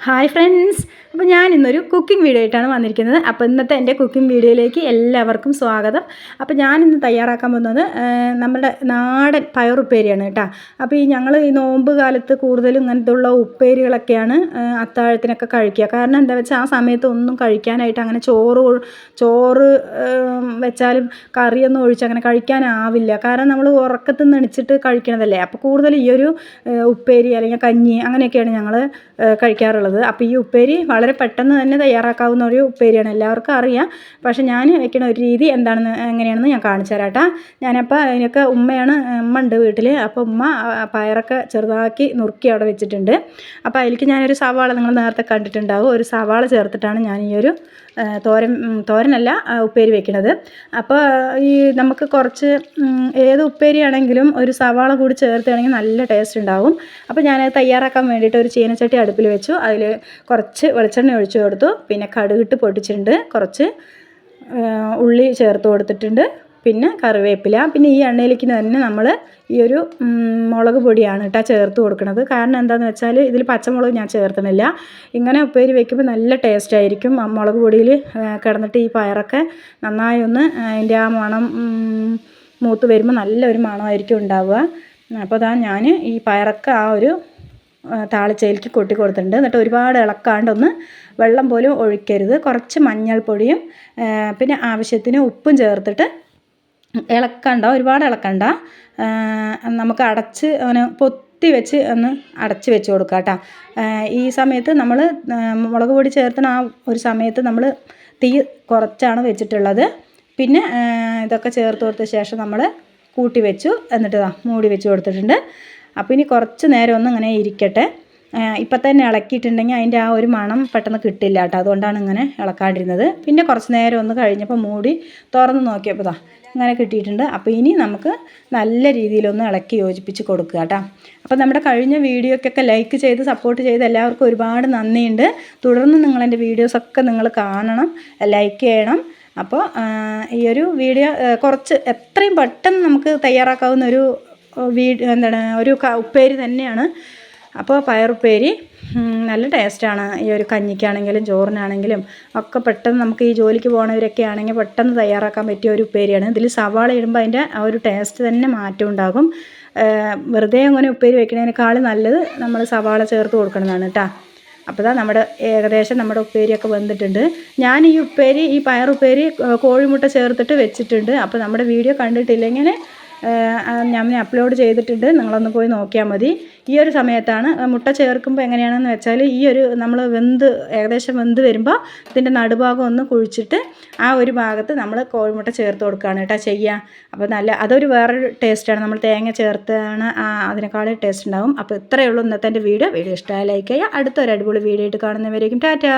Hi friends അപ്പോൾ ഞാൻ ഇന്നൊരു കുക്കിംഗ് വീഡിയോ ആയിട്ടാണ് വന്നിരിക്കുന്നത്. അപ്പോൾ ഇന്നത്തെ എന്റെ കുക്കിംഗ് വീഡിയോയിലേക്ക് എല്ലാവർക്കും സ്വാഗതം. അപ്പോൾ ഞാൻ ഇന്ന് തയ്യാറാക്കാൻ പോകുന്നത് നമ്മുടെ നാടൻ പയറുപ്പേരിയാണ് കേട്ടോ. അപ്പോൾ ഈ ഞങ്ങൾ ഈ നോമ്പ് കാലത്ത് കൂടുതലും ഇങ്ങനത്തെ ഉള്ള ഉപ്പേരികളൊക്കെയാണ് അത്താഴത്തിനൊക്കെ കഴിക്കുക. കാരണം എന്താ വെച്ചാൽ ആ സമയത്ത് ഒന്നും കഴിക്കാനായിട്ട് അങ്ങനെ ചോറ് ചോറ് വെച്ചാലും കറിയൊന്നും ഒഴിച്ച് അങ്ങനെ കഴിക്കാനാവില്ല. കാരണം നമ്മൾ ഉറക്കത്തിൽ നിന്ന് എണിച്ചിട്ട് കഴിക്കണതല്ലേ. അപ്പോൾ കൂടുതൽ ഈ ഒരു ഉപ്പേരി അല്ലെങ്കിൽ കഞ്ഞി അങ്ങനെയൊക്കെയാണ് ഞങ്ങൾ കഴിക്കാറുള്ളത്. അപ്പോൾ ഈ ഉപ്പേരി വളരെ പെട്ടെന്ന് തന്നെ തയ്യാറാക്കാവുന്ന ഒരു ഉപ്പേരിയാണ് എല്ലാവർക്കും അറിയാം. പക്ഷേ ഞാൻ വെക്കുന്ന ഒരു രീതി എന്താണെന്ന് എങ്ങനെയാണെന്ന് ഞാൻ കാണിച്ചു തരാട്ടാ ഞാനപ്പോൾ അതിനൊക്കെ ഉമ്മയാണ് ഉമ്മ ഉണ്ട് വീട്ടിൽ അപ്പോൾ ഉമ്മ പയറൊക്കെ ചെറുതാക്കി നുറുക്കി അവിടെ വെച്ചിട്ടുണ്ട്. അപ്പോൾ അതിലേക്ക് ഞാനൊരു സവാള നിങ്ങൾ നേരത്തെ കണ്ടിട്ടുണ്ടാവും. ഒരു സവാള ചേർത്തിട്ടാണ് ഞാൻ ഈ ഒരു തോരൻ തോരനല്ല ഉപ്പേരി വെക്കണത്. അപ്പോൾ ഈ നമുക്ക് കുറച്ച് ഏത് ഉപ്പേരിയാണെങ്കിലും ഒരു സവാള കൂടി ചേർത്തുകയാണെങ്കിൽ നല്ല ടേസ്റ്റ് ഉണ്ടാവും. അപ്പോൾ ഞാനത് തയ്യാറാക്കാൻ വേണ്ടിയിട്ട് ഒരു ചീനച്ചട്ടി അടുപ്പിൽ വെച്ചു. അതിൽ കുറച്ച് വെളിച്ചെണ്ണ ഒഴിച്ചു കൊടുത്തു. പിന്നെ കടുകിട്ട് പൊട്ടിച്ചിട്ടുണ്ട്. കുറച്ച് ഉള്ളി ചേർത്ത് കൊടുത്തിട്ടുണ്ട്. പിന്നെ കറിവേപ്പില. പിന്നെ ഈ എണ്ണയിലേക്ക് തന്നെ നമ്മൾ ഈ ഒരു മുളക് പൊടിയാണ് കേട്ടോ ചേർത്ത് കൊടുക്കുന്നത് കാരണം എന്താണെന്ന് വെച്ചാൽ ഇതിൽ പച്ചമുളക് ഞാൻ ചേർത്തണില്ല. ഇങ്ങനെ ഉപ്പേരി വെക്കുമ്പോൾ നല്ല ടേസ്റ്റ് ആയിരിക്കും. മുളക് പൊടിയിൽ കിടന്നിട്ട് ഈ പയറൊക്കെ നന്നായി ഒന്ന് അതിന്റെ ആ മണം മൂത്ത് വരുമ്പോൾ നല്ലൊരു മണമായിരിക്കും ഉണ്ടാവുക. അപ്പോൾ അതാ ഞാൻ ഈ പയറൊക്കെ ആ ഒരു താളിച്ചയിലേക്ക് കൊട്ടി കൊടുത്തിട്ടുണ്ട്. എന്നിട്ട് ഒരുപാട് ഇളക്കാണ്ടൊന്ന് വെള്ളം പോലും ഒഴിക്കരുത്. കുറച്ച് മഞ്ഞൾപ്പൊടിയും പിന്നെ ആവശ്യത്തിന് ഉപ്പും ചേർത്തിട്ട് ഇളക്കണ്ട ഒരുപാട് ഇളക്കണ്ട. നമുക്ക് അടച്ച് അങ്ങനെ പൊത്തി വെച്ച് ഒന്ന് അടച്ച് വെച്ച് കൊടുക്കുക കേട്ടോ ഈ സമയത്ത് നമ്മൾ മുളക് പൊടി ചേർത്തണ ആ ഒരു സമയത്ത് നമ്മൾ തീ കുറച്ചാണ് വെച്ചിട്ടുള്ളത്. പിന്നെ ഇതൊക്കെ ചേർത്ത് കൊടുത്ത ശേഷം നമ്മൾ കൂട്ടി വെച്ചു. എന്നിട്ട് മൂടി വെച്ച് കൊടുത്തിട്ടുണ്ട്. അപ്പോൾ ഇനി കുറച്ച് നേരം ഒന്ന് ഇങ്ങനെ ഇരിക്കട്ടെ. ഇപ്പം തന്നെ ഇളക്കിയിട്ടുണ്ടെങ്കിൽ അതിന്റെ ആ ഒരു മണം പെട്ടെന്ന് കിട്ടില്ല കേട്ടോ. അതുകൊണ്ടാണ് ഇങ്ങനെ ഇളക്കാണ്ടിരുന്നത്. പിന്നെ കുറച്ച് നേരം ഒന്ന് കഴിഞ്ഞപ്പോൾ മൂടി തുറന്ന് നോക്കിയപ്പോൾ താ ഇങ്ങനെ കിട്ടിയിട്ടുണ്ട്. അപ്പോൾ ഇനി നമുക്ക് നല്ല രീതിയിലൊന്ന് ഇളക്കി യോജിപ്പിച്ച് കൊടുക്കുക കേട്ടോ. അപ്പോൾ നമ്മുടെ കഴിഞ്ഞ വീഡിയോക്കൊക്കെ ലൈക്ക് ചെയ്ത് സപ്പോർട്ട് ചെയ്ത് എല്ലാവർക്കും ഒരുപാട് നന്ദിയുണ്ട്. തുടർന്ന് നിങ്ങളെന്റെ വീഡിയോസൊക്കെ നിങ്ങൾ കാണണം ലൈക്ക് ചെയ്യണം. അപ്പോൾ ഈ ഒരു വീഡിയോ കുറച്ച് എത്രയും പെട്ടെന്ന് നമുക്ക് തയ്യാറാക്കാവുന്ന ഒരു വീഡിയോ എന്താണ് ഒരു ഉപ്പേരി തന്നെയാണ്. അപ്പോൾ പയറുപ്പേരി നല്ല ടേസ്റ്റാണ്. ഈ ഒരു കഞ്ഞിക്കാണെങ്കിലും ചോറിനാണെങ്കിലും ഒക്കെ പെട്ടെന്ന് നമുക്ക് ഈ ജോലിക്ക് പോകുന്നവരൊക്കെ ആണെങ്കിൽ പെട്ടെന്ന് തയ്യാറാക്കാൻ പറ്റിയ ഒരു ഉപ്പേരിയാണ്. ഇതിൽ സവാള ഇടുമ്പോൾ അതിന്റെ ആ ഒരു ടേസ്റ്റ് തന്നെ മാറ്റം ഉണ്ടാകും. വെറുതെ അങ്ങനെ ഉപ്പേരി വെക്കുന്നതിനേക്കാളും നല്ലത് നമ്മൾ സവാള ചേർത്ത് കൊടുക്കണതാണ് കേട്ടോ അപ്പോൾ ദാ നമ്മുടെ ഏകദേശം നമ്മുടെ ഉപ്പേരിയൊക്കെ വന്നിട്ടുണ്ട്. ഞാൻ ഈ ഉപ്പേരി ഈ പയറുപ്പേരി കോഴിമുട്ട ചേർത്തിട്ട് വെച്ചിട്ടുണ്ട്. അപ്പോൾ നമ്മുടെ വീഡിയോ കണ്ടിട്ടില്ലെങ്കിൽ ഞാൻ അപ്ലോഡ് ചെയ്തിട്ടുണ്ട്. നിങ്ങളൊന്ന് പോയി നോക്കിയാൽ മതി. ഈ ഒരു സമയത്താണ് മുട്ട ചേർക്കുമ്പോൾ എങ്ങനെയാണെന്ന് വെച്ചാൽ ഈ ഒരു നമ്മൾ വെന്ത് ഏകദേശം വെന്ത് വരുമ്പോൾ ഇതിന്റെ നടുഭാഗം ഒന്ന് കുഴിച്ചിട്ട് ആ ഒരു ഭാഗത്ത് നമ്മൾ കോഴിമുട്ട ചേർത്ത് കൊടുക്കുകയാണ് കേട്ടോ ചെയ്യുക അപ്പോൾ നല്ല അതൊരു വേറൊരു ടേസ്റ്റാണ്. നമ്മൾ തേങ്ങ ചേർത്താണ് അതിനേക്കാളും ടേസ്റ്റ് ഉണ്ടാകും അപ്പോൾ ഇത്രയേ ഉള്ളൂ ഇന്നത്തെ വീഡിയോ. വീഡിയോ ഇഷ്ടമായ ലൈക്ക് ചെയ്യുക. അടുത്തൊരു അടിപൊളി വീഡിയോ ആയിട്ട് കാണുന്നവരേക്കും ടാറ്റാ.